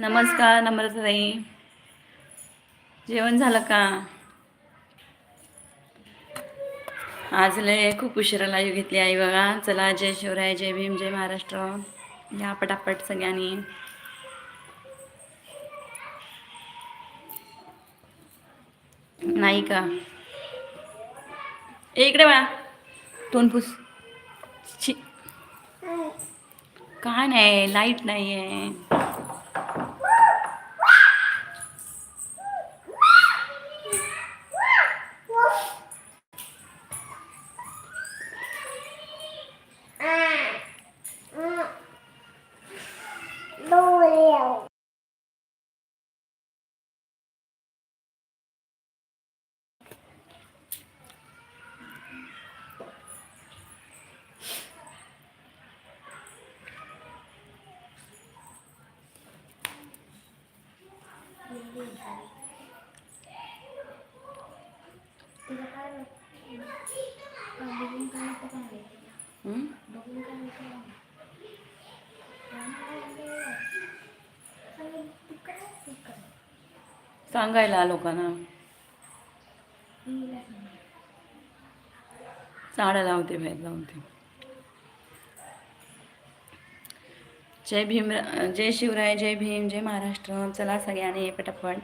नमस्कार नम्रताई जेवण झालं का? आज लय खूप उशिरा लाईव्ह घेतली आई बघा. चला जय शिवराय जय भीम जय महाराष्ट्र. या पटापट सगळ्यांनी. नाही का? इकडे बाळा. तोंड फुस छी. काय नाही लाइट नाही आहे हं? सांगायला लोकांना. चाडा लावते बाहेर लावते. जय भीम जय शिवराय जय भीम जय महाराष्ट्र. चला सगळ्यांनी पटापट.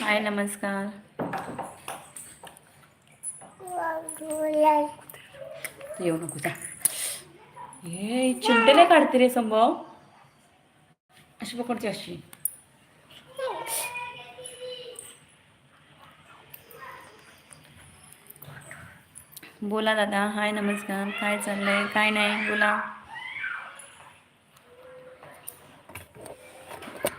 हाय नमस्कार. येऊ नको जा. हे नाही काढते रे संभव. अशी पकडते अशी. बोला दादा हाय नमस्कार. काय चाललंय? काय नाही बोला.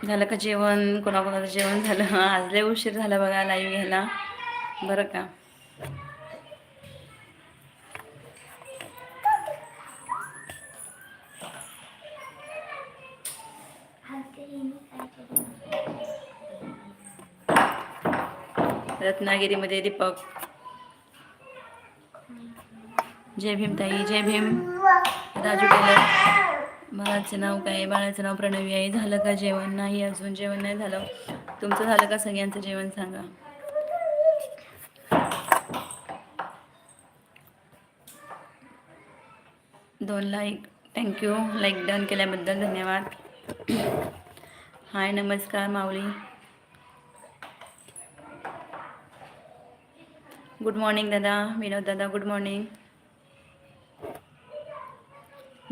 झालं का जेवण? कोणाकोणाचं जेवण झालं? आज लय उशीर झाला बघा लाईव्ह घ्यायला. बरं का? रत्नागिरीमध्ये दीपक. जय भीम ताई जय भीम. राजू टेलर. बाळाचं नाव काय? बाळाचं नाव प्रणवी आहे. झालं का जेवण? नाही अजून जेवण नाही झालं. तुमचं झालं का सगळ्यांचं जेवण सांगा. दोन लाईक थँक्यू लाईक डन केल्याबद्दल धन्यवाद. हाय नमस्कार माऊली. गुड मॉर्निंग दादा. विनोद दादा गुड मॉर्निंग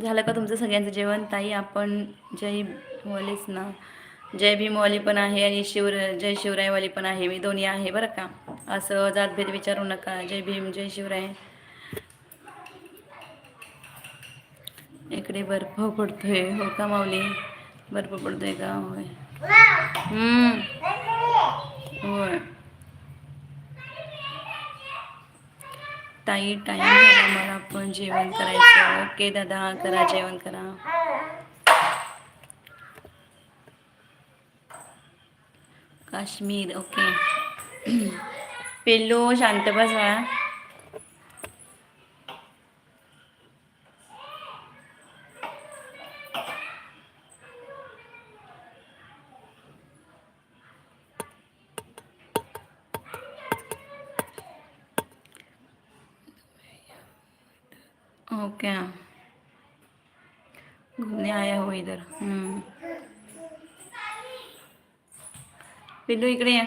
झालं का तुमचं सगळ्यांचं जेवण? ताई आपण जय भीमवालीच ना. जय भीमवाली पण आहे आणि शिवर जय शिवरायवाली पण आहे. मी दोन्ही आहे बरं का. असं जातभेद विचारू नका. जय भीम जय शिवराय. इकडे बर्फ पडतोय. हो का माऊली? बर्फ पडतोय का? होय. हम्म. होय. ताई टाईम झाला मला पण जेवण करायचं. ओके दादा करा जेवण करा. काश्मीर ओके. पेलो शांत बसा. हो ओके घूमने आया हो इधर। पिल्लू इकडे या।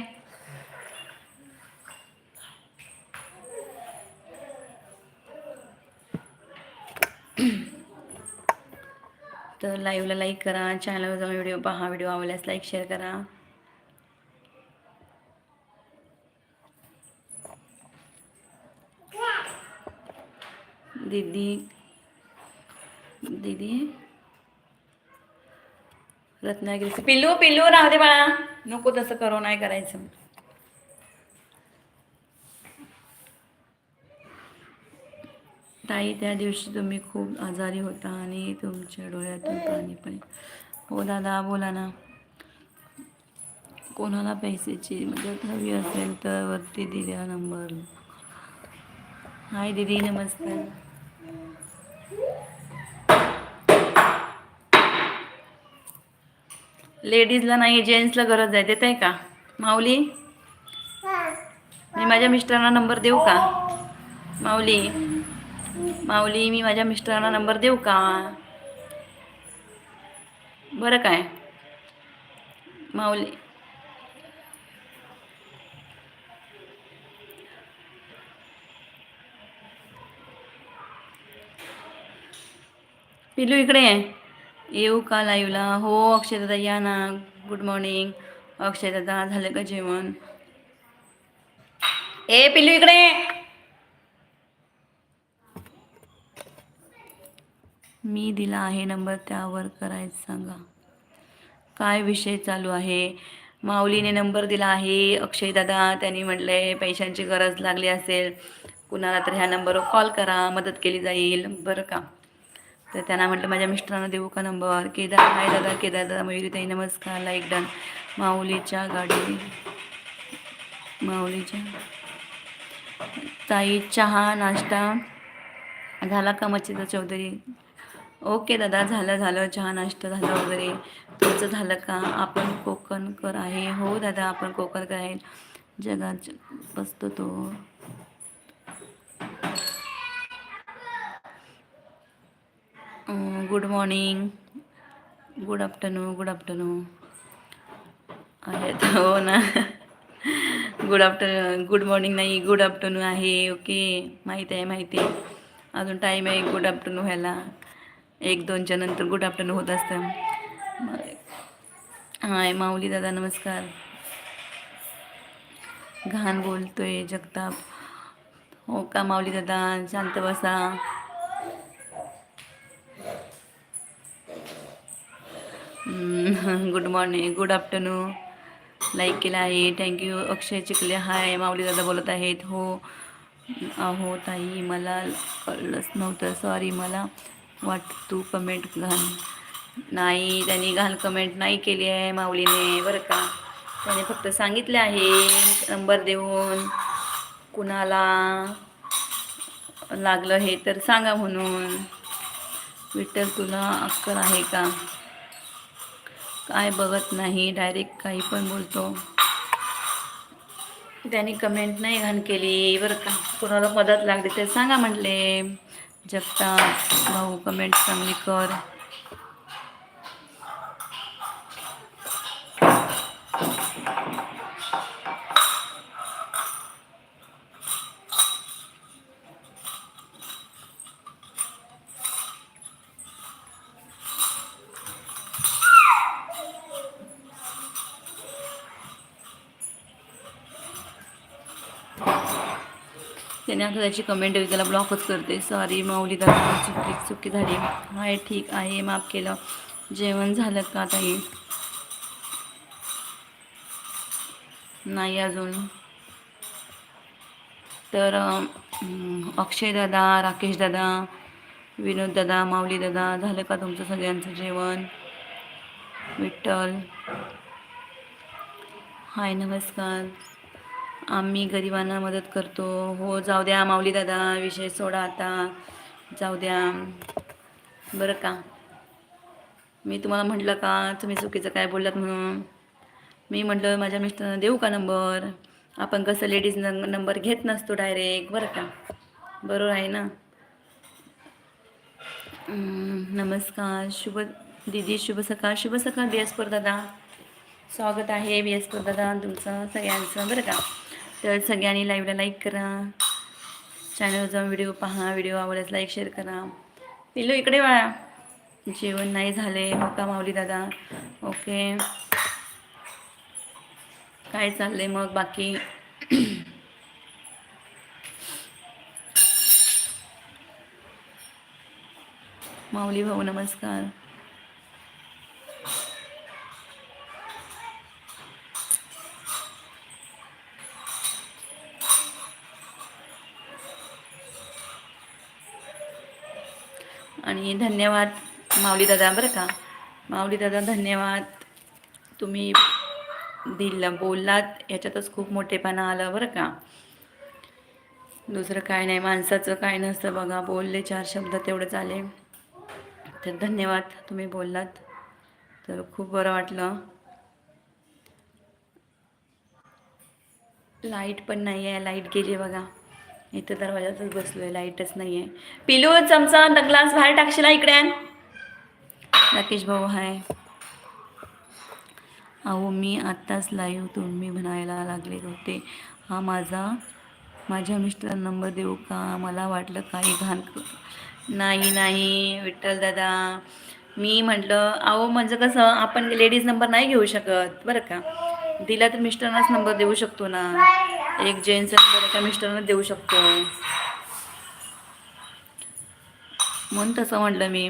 तर लाईव्हला लाईक करा चॅनलवर जाऊन व्हिडिओ पहा व्हिडिओ आवडल्यास लाईक शेअर करा. दीदी। दीदी। रत्नागिरी पिल्लू पिल्लू राहू दे बाळा. नको तसं करू नाही करायचं. ताई त्या दिवशी तुम्ही खूप आजारी होता आणि तुमच्या डोळ्यातून पाणी पण हो दादा बोला ना. कोणाला पैशाची मदत हवी असेल तर वरती दिल्या नंबर. हाय दीदी नमस्कार. लेडीजला नाही जेंट्सला गरज आहे देत आहे का? माऊली? मी माझ्या मिस्टरांना नंबर देऊ का? माऊली? माऊली मी माझ्या मिस्टरांना नंबर देऊ का? बरं काय? माऊली पिलू इकडे येऊ का लाईव्हला हो अक्षयदादा या ना. गुड मॉर्निंग अक्षयदादा झालं का जेवण? ए पिलू इकडे मी दिला आहे नंबर त्यावर करायचं सांगा. काय विषय चालू आहे? माऊलीने नंबर दिला आहे अक्षयदादा त्यांनी म्हटलंय पैशांची गरज लागली असेल कुणाला तर ह्या नंबरवर कॉल करा मदत केली जाईल. बरं का? तर त्यांना म्हटलं माझ्या मिस्टरांना देऊ का नंबर केदार हाय दादा केदार दादा मयुरीताई नमस्कार लाईक डन माऊलीच्या गाडी माऊलीच्या ताई चहा नाश्ता झाला का मच्छिदा चौधरी? ओके दादा झालं झालं चहा नाश्ता झाला वगैरे. तुमचं झालं का? आपण कोकणकर आहे. हो दादा आपण कोकणकर आहे. जगात बसतो तो. Good morning good afternoon good afternoon आहेत हो ना. गुड आफ्टरनून गुड मॉर्निंग नाही गुड आफ्टरनून आहे ओके माहीत आहे माहिती आहे. अजून टाईम आहे गुड आफ्टरनून व्हायला. एक दोनच्या नंतर गुड आफ्टरनून होत असतं. हाय माऊली दादा नमस्कार. घाण बोलतोय जगताप. हो का माऊली दादा? शांत बसा. Good morning good afternoon like केलं आहे. थँक्यू अक्षय चिखले. हाय माऊली दादा बोलत आहेत. हो अहो ताई मला कळलंच नव्हतं. सॉरी मला वाट तू कमेंट घाल. नाही त्यांनी घाल कमेंट नाही केली आहे माऊलीने बरं का? त्याने फक्त सांगितले आहे नंबर देऊन कुणाला लागलं हे तर सांगा म्हणून. विठ्ठल तुला अक्कल आहे का? काय बघत नाही डायरेक्ट काही पण बोलतो. त्यांनी कमेंट नाही घाण केली बरं का. कोणाला मदत लागली ते सांगा म्हटले. जगता भाऊ कमेंट चांगली कर. आता त्याची कमेंट त्याला ब्लॉकच करते. सॉरी माऊली दादा चुकी चुकी झाली. हाय ठीक आहे माफ केलं. जेवण झालं का ताई? नाही अजून. तर अक्षय दादा राकेश दादा विनोद दादा माऊली दादा झालं का तुमचं सगळ्यांचं जेवण? विठ्ठल. हाय नमस्कार. आम्ही गरिबांना मदत करतो. हो जाऊ द्या माऊली दादा विषय सोडा आता. जाऊ द्या. बरं का? मी तुम्हाला म्हटलं का तुम्ही चुकीचं काय बोललात म्हणून? मी म्हटलं माझ्या मिस्टरनं देऊ का नंबर? आपण कसं लेडीज नंबर घेत नसतो डायरेक्ट बरं का? बरोबर आहे ना? नमस्कार. शुभ दीदी शुभ सकाळ. शुभ सकाळ बी एस दादा. स्वागत आहे बी एस दादा तुमचं सगळ्यांचं बरं का? तर सगळ्यांनी लाईव्हला लाईक करा. चॅनलवर जाऊन व्हिडिओ पहा व्हिडिओ आवडल्यास लाईक शेअर करा. पिल्लू इकडे वळा जेवण नाही झाले. हो का माऊली दादा? ओके काय चाललंय मग बाकी? माऊली भाऊ नमस्कार. आणि धन्यवाद माऊली दादा बरं का. माऊली दादा धन्यवाद. तुम्ही दिला बोललात याच्यातच खूप मोठेपणा आलं बरं का. दुसरं काय नाही माणसाचं काय नसतं बघा बोलले चार शब्द तेवढंच आले. तर धन्यवाद तुम्ही बोललात. तर खूप बरं वाटलं. लाइट पण नाही आहे लाइट गेली बघा. इथं दरवाजातच बसलो आहे लाईटच नाही आहे पिलू चमचा ग्लास बाहेर टाकशील इकडे आण. राकेश भाऊ हाय. अहो मी आत्ताच लाईव्ह तुम्ही म्हणायला लागले होते हा माझा माझ्या मिस्टर नंबर देऊ का? मला वाटलं काही घाण नाही नाही विठ्ठल दादा. मी म्हटलं अहो म्हणजे कसं आपण लेडीज नंबर नाही घेऊ शकत बरं का? दिला तर मिस्टरांनाच नंबर देऊ शकतो ना. एक जेंट्स नंबर एका मिस्टरना देऊ शकतो. म्हणून तसं म्हटलं मी.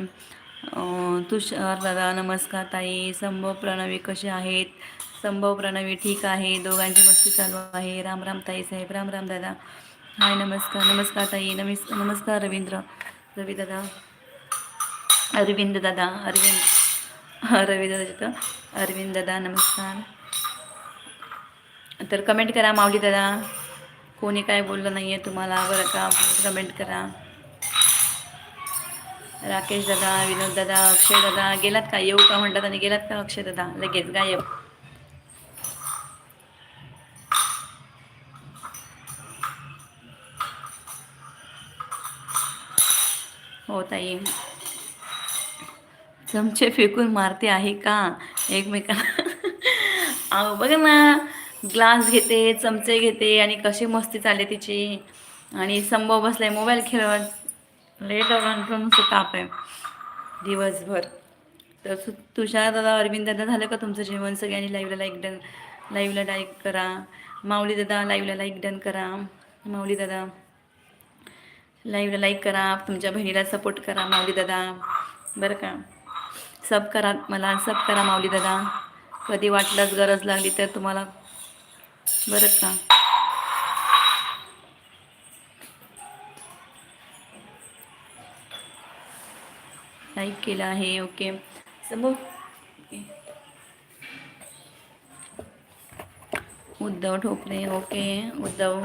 तुषार दादा नमस्कार ताई. संभव प्रणवी कसे आहेत? संभव प्रणवी ठीक आहे. दोघांची मस्ती चालू आहे. राम राम ताई साहेब. राम राम दादा. हाय नमस्कार. नमस्कार ताई. नमस् नमस्कार रवींद्र. रवी दादा. अरविंद दादा. अरविंद. रवी दादा अरविंद दादा नमस्कार. तर कमेंट करा माऊली दादा. कोणी काय बोललं नाही आहे तुम्हाला? बरं का कमेंट करा. राकेश दादा विनोद दादा अक्षय दादा गेलात का? येऊ का म्हणतात आणि गेलात का अक्षय दादा? लगेच गायब. हो ताई. चमचे फेकून मारते आहे का? एकमेकांना अहो बघ ना. ग्लास घेते चमचे घेते आणि कशी मस्ती चालली तिची. आणि संभव बसलाय मोबाईल खेळत. लेट नुसतं ताप आहे. दिवसभर. तर सु तुषार दादा अरविंद दादा झालं का तुमचं जेवण? सगळ्यांनी लाईव्हला लाईक डन लाईव्हला लाईक करा. माऊली दादा लाईव्हला लाईक डन करा. माऊली दादा लाईव्हला लाईक करा. तुमच्या बहिणीला सपोर्ट करा माऊली दादा. बरं का? सब करा मला सब करा माऊली दादा. कधी वाटलंच गरज लागली तर तुम्हाला बरं का. लाईक केलं आहे ओके समोर उद्धव ठोपरे ओके उद्धव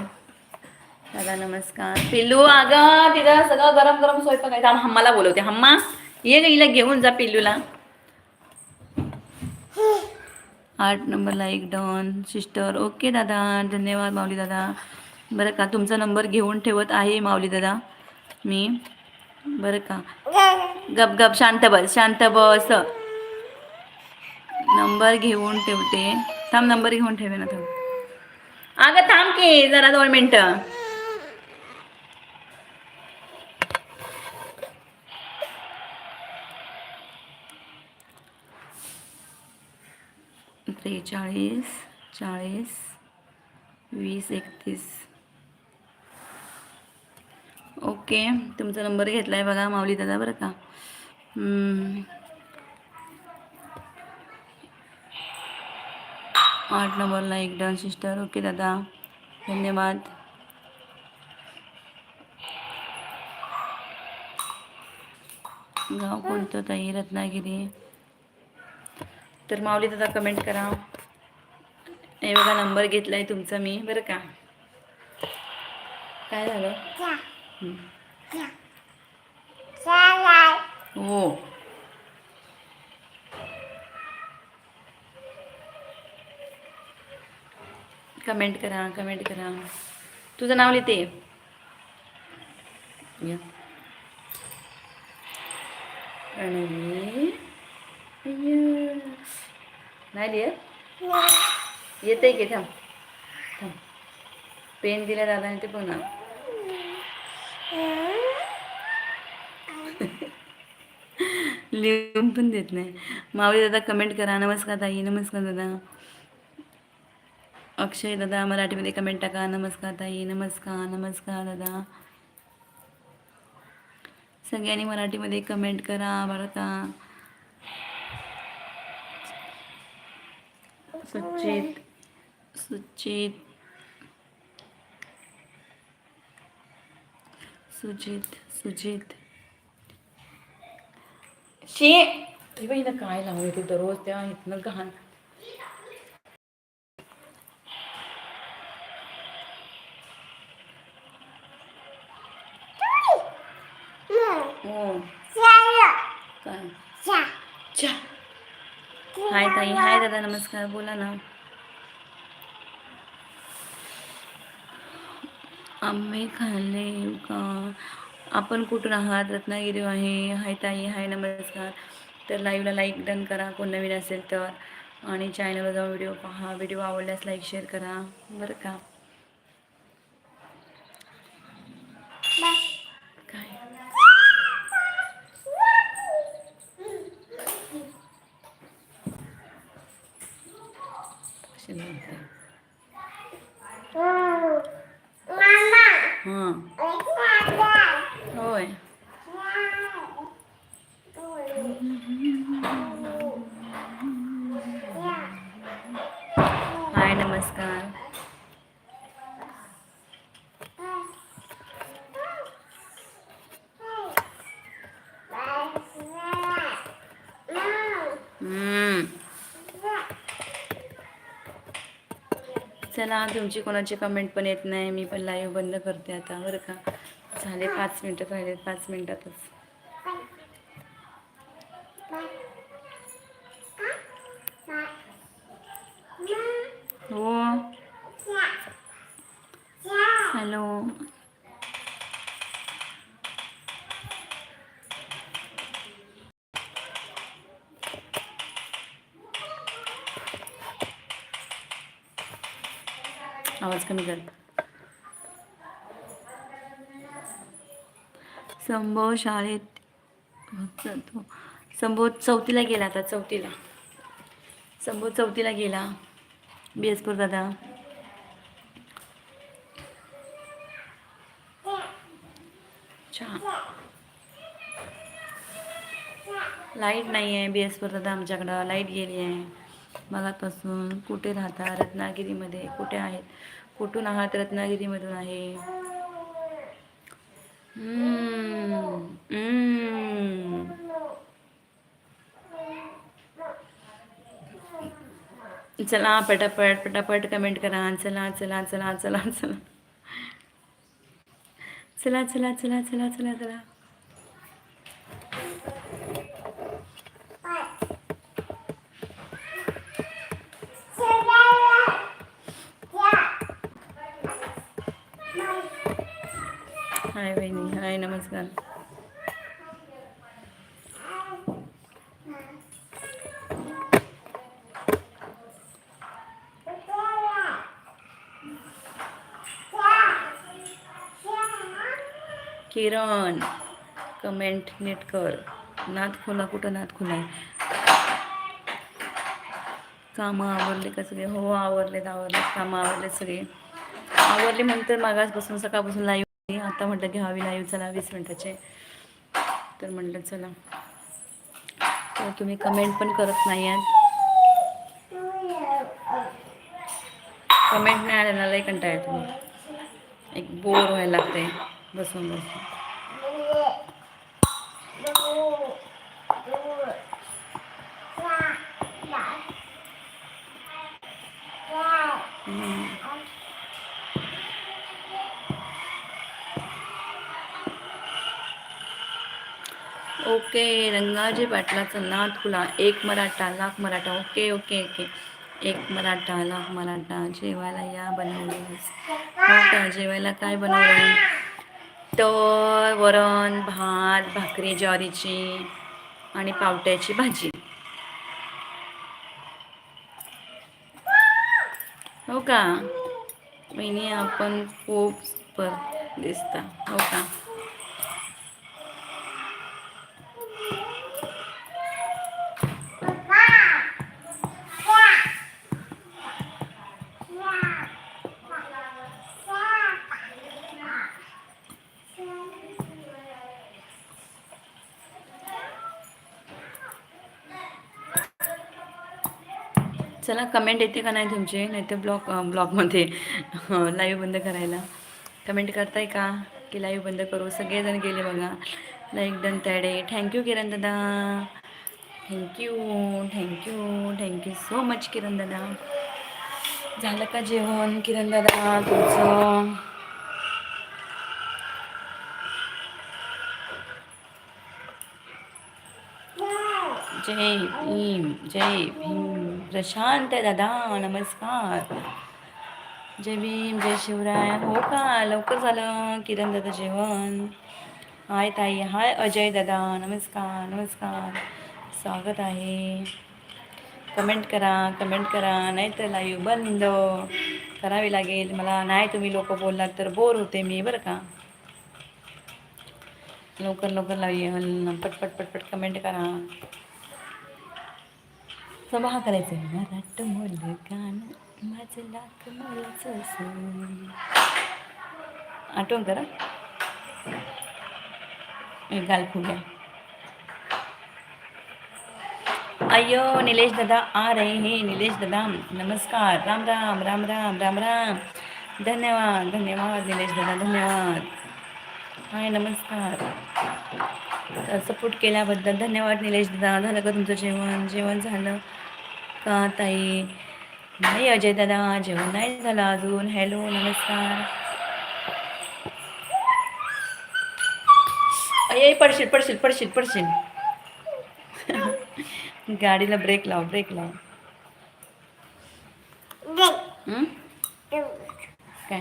दादा नमस्कार. पिल्लू अगं तिथं सगळं गरम गरम स्वयंपाक आहे मला हम्माला बोलवते. हम्मा ये ग घेऊन जा पिल्लूला. आठ नंबरला एक डन सिस्टर. ओके दादा धन्यवाद माऊली दादा. बरं का तुमचा नंबर घेऊन ठेवत आहे माऊली दादा. मी. बरं का. गप गप शांत बस शांत बस. नंबर घेऊन ठेवते. थांब नंबर घेऊन ठेवे ना थांब अगं थांब की जरा दोन मिनटं. त्रेचाळीस चाळीस वीस एकतीस. ओके तुमचा नंबर घेतला आहे बघा माऊली दादा बरं का? आठ नंबरला एक डन सिस्टर. ओके दादा. धन्यवाद. गाव कोणतं ताई रत्नागिरी. तर माऊली दादा कमेंट करा. हे बघा नंबर घेतलाय तुमचा मी. बरं का? काय झालं? हं. कमेंट करा कमेंट करा. तुझं नाव लिहिते. या. प्रणवी. अय्यो. नाही लिहित? येते की थांब. थांब. पेन दिला दादाने ते पुन्हा लिहून पण देत नाही. मावळी दादा कमेंट करा. नमस्कार ताई नमस्कार दादा. अक्षय दादा मराठीमध्ये कमेंट टाका. नमस्कार ताई नमस्कार नमस्कार दादा. सगळ्यांनी मराठीमध्ये कमेंट करा बरं का? सुचित. सुचित. सुजित सुजित शी. ती बाई ना काय लावले तू दररोज त्या इथनं घाण हो काय चा हाय ताई हाय दादा नमस्कार बोला ना. आम्ही खाल्ले का आपण कुठून आहात? रत्नागिरी आहे हाय ताई हाय नमस्कार. तर लाईव्हला लाईक डन करा कोण नवीन असेल तर. आणि चॅनलवर जाऊन व्हिडिओ पहा व्हिडिओ आवडल्यास लाईक शेअर करा. बरं का काय कशी बोलते? हां होय हाय नमस्कार हम्म. चला तुमची कोणाची कमेंट पण येत नाही. मी पण लाईव्ह बंद करते आता. बरं का? झाले पाच मिनटं राहिले पाच मिनटातच. हो. हॅलो कमी संभव शाळेत जातो संभव चौथीला गेला आता चौथीला. संभव चौथीला गेला बी दादा. छान लाइट नाही आहे बी एसपूर दादा आमच्याकडं लाइट गेली आहे मगापासून कुठे राहता? रत्नागिरीमध्ये. कुठे आहेत? कुठून आहात रत्नागिरीमधून आहे? चला पटापट पटापट कमेंट करा. चला चला चला चला. चला चला चला चला चला चला. हाय बहिणी हाय नमस्कार. किरण कमेंट नीट कर. नात खोला कुठं नात खुला कामं आवरले का सगळे? हो आवरलेत आवरलेत. कामं आवरले सगळे. आवरले म्हणते मागासपासून सकाळपासून लाईव्ह आता म्हटलं घ्यावी लाईव्ह चला वीस मिनटाचे. तर म्हटलं चला. तर तुम्ही कमेंट पण करत नाही आहात कमेंट नाही आले लई कंटाळा तुम्ही एक बोर व्हायला लागते बसून बसून. ओके रंगाजी पाटलाचं ना खुला. एक Maratha lakh Maratha. Okay okay okay. एक मराठा लाख मराठा. जेवायला या बनवलं हो का जेवायला काय बनवलं तर वरण भात भाकरी ज्वारीची आणि पावट्याची भाजी. हो का? वहिनी आपण खूप दिसता. हो का? चला कमेंट येते का नाही तुमचे? नाही तर ब्लॉग ब्लॉगमध्ये लाईव्ह बंद करायला. कमेंट करताय का? की लाईव्ह बंद करू? सगळेजण गेले बघा. लाईक डन तॅडे थँक्यू किरण दादा. Thank you thank you thank you so much Kiran दादा. झालं का जेवण किरण दादा? तुमचं? जय भीम जय भीम। प्रशांत दादा, नमस्कार। जय भीम, जय शिवराय। हो का? लवकर झालं, किरण दादा जेवण. हाय ताई, हाय अजय दादा, नमस्कार नमस्कार. स्वागत आहे. कमेंट करा कमेंट करा नाही तर लाईव्ह बंद. करावी लागेल. मला नाही तुम्ही लोक बोललात तर बोर होते मी, बरं का? लवकर लवकर लावी, पटपट पटपट कमेंट करा. सभा करायचं आहे मराठ मोल गाणं माझं लाख मोलाचं आठवण करा. गाल फुग्या अय्यो निलेश दादा आ रहे हैं. निलेश दादा नमस्कार. राम राम राम राम राम राम. धन्यवाद धन्यवाद निलेश दादा धन्यवाद. हाय नमस्कार. सपोर्ट केल्याबद्दल धन्यवाद निलेश दादा. झालं का तुमचं जेवण? जेवण झालं. का ताई? नाही अजय दादा जेवण नाही झालं अजून. हॅलो नमस्कार. अय पडशील पडशील पडशील पडशील. गाडीला ब्रेक लाव ब्रेक लाव? काय?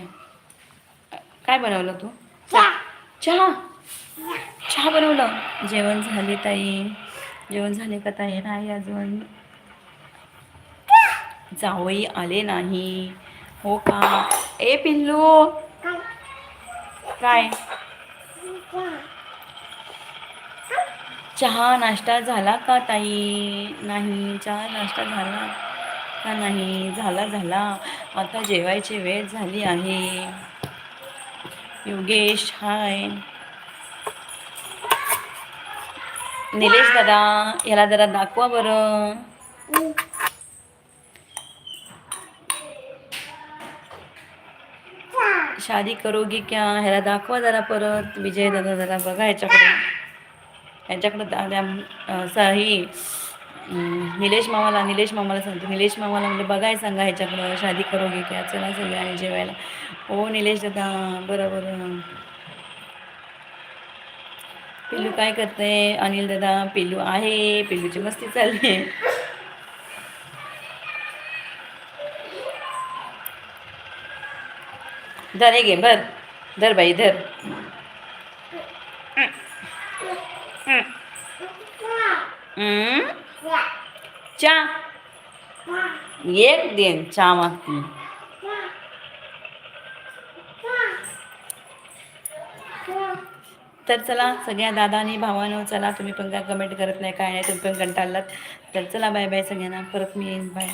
काय बनवलं तू? चहा? चहा बनवलं. जेवण झाले ताई. जेवण झाले का ताई? नाही अजून. जावई आले नाही. हो का? ए पिल्लू. काय? चहा नाश्ता झाला का ताई? नाही चहा नाश्ता झाला का नाही? झाला झाला. आता जेवायची वेळ झाली आहे. योगेश हाय. निलेश दादा याला जरा दाखवा बरं. शादी करोगी क्या? ह्याला दाखवा जरा परत. विजय दादा जरा बघा ह्याच्याकडे ह्याच्याकडे दादा अं, ही निलेश मामाला निलेश मामाला सांगतो. निलेश मामाला म्हणजे बघाय सांगा ह्याच्याकडं. शादी करोगी क्या? चला सगळ्यांनी जेवायला. ओ निलेश दादा. बरं बरं पिल्लू काय करते अनिल दादा पिल्लू आहे. पिल्लूची मस्ती चालली आहे. धर हे घे बर धर बाई धर. चा. एक दिन चा मागती. तर चला सगळ्या दादानी भावानं चला तुम्ही पण काय कमेंट करत नाही काय नाही तुम्ही पण कंटाळलात. तर चला बाय बाय सगळ्यांना. परत मी येईन बाय